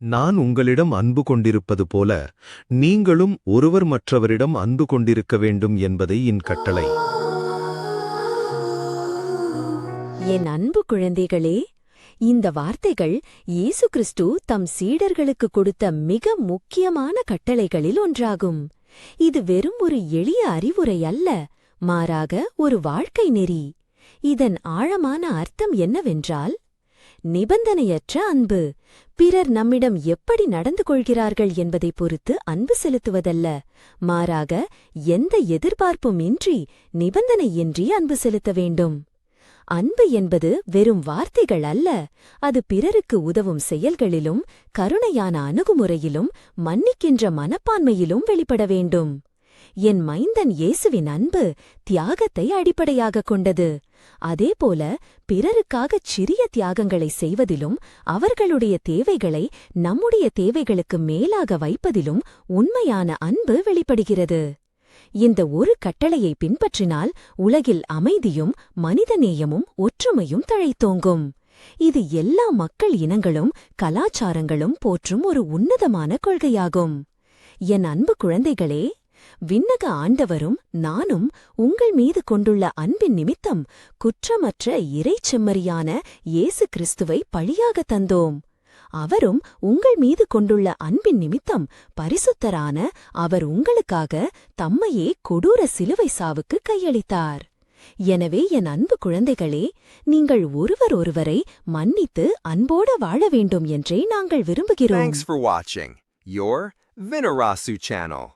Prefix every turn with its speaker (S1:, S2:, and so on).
S1: நான் உங்களிடம் அன்பு கொண்டிருப்பது போல நீங்களும் ஒருவர் மற்றவரிடம் அன்பு கொண்டிருக்க வேண்டும் என்பதை என் கட்டளை.
S2: என் அன்பு குழந்தைகளே இந்த வார்த்தைகள் இயேசு கிறிஸ்து தம் சீடர்களுக்கு கொடுத்த மிக முக்கியமான கட்டளைகளில் ஒன்றாகும். இது வெறும் ஒரு எளிய அறிவுரை அல்ல மாறாக ஒரு வாழ்க்கை நெறி. இதன் ஆழமான அர்த்தம் என்னவென்றால் நிபந்தனையற்ற அன்பு. பிறர் நம்மிடம் எப்படி நடந்து கொள்கிறார்கள் என்பதைப் பொறுத்து அன்பு செலுத்துவதல்ல. மாறாக எந்த எதிர்பார்ப்பும் இன்றி நிபந்தனையின்றி அன்பு செலுத்த வேண்டும். அன்பு என்பது வெறும் வார்த்தைகள் அல்ல. அது பிறருக்கு உதவும் செயல்களிலும் கருணையான அணுகுமுறையிலும் மன்னிக்கின்ற மனப்பான்மையிலும் வெளிப்பட வேண்டும். என் மைந்தன் இயேசுவின் அன்பு தியாகத்தை அடிப்படையாகக் கொண்டது. அதேபோல பிறருக்காகச் சிறிய தியாகங்களை செய்வதிலும் அவர்களுடைய தேவைகளை நம்முடைய தேவைகளுக்கு மேலாக வைப்பதிலும் உண்மையான அன்பு வெளிப்படுகிறது. இந்த ஒரு கட்டளையை பின்பற்றினால் உலகில் அமைதியும் மனிதநேயமும் ஒற்றுமையும் தழைத்தோங்கும். இது எல்லா மக்கள் இனங்களும் கலாச்சாரங்களும் போற்றும் ஒரு உன்னதமான கொள்கையாகும். என் அன்பு குழந்தைகளே விண்ணக ஆண்டவரும் நானும் உங்கள் மீது கொண்டுள்ள அன்பின் நிமித்தம் குற்றமற்ற இறைச்செம்மறியான இயேசு கிறிஸ்துவை பழியாக தந்தோம். அவரும் உங்கள் மீது கொண்டுள்ள அன்பின் நிமித்தம் பரிசுத்தரான அவர் உங்களுக்காக தம்மையே கொடூர சிலுவை சாவுக்கு கையளித்தார். எனவே என் அன்பு குழந்தைகளே நீங்கள் ஒருவர் ஒருவரை மன்னித்து அன்போட வாழ வேண்டும் என்றே நாங்கள் விரும்புகிறோம்.
S3: Thanks for watching your Vinarasu channel.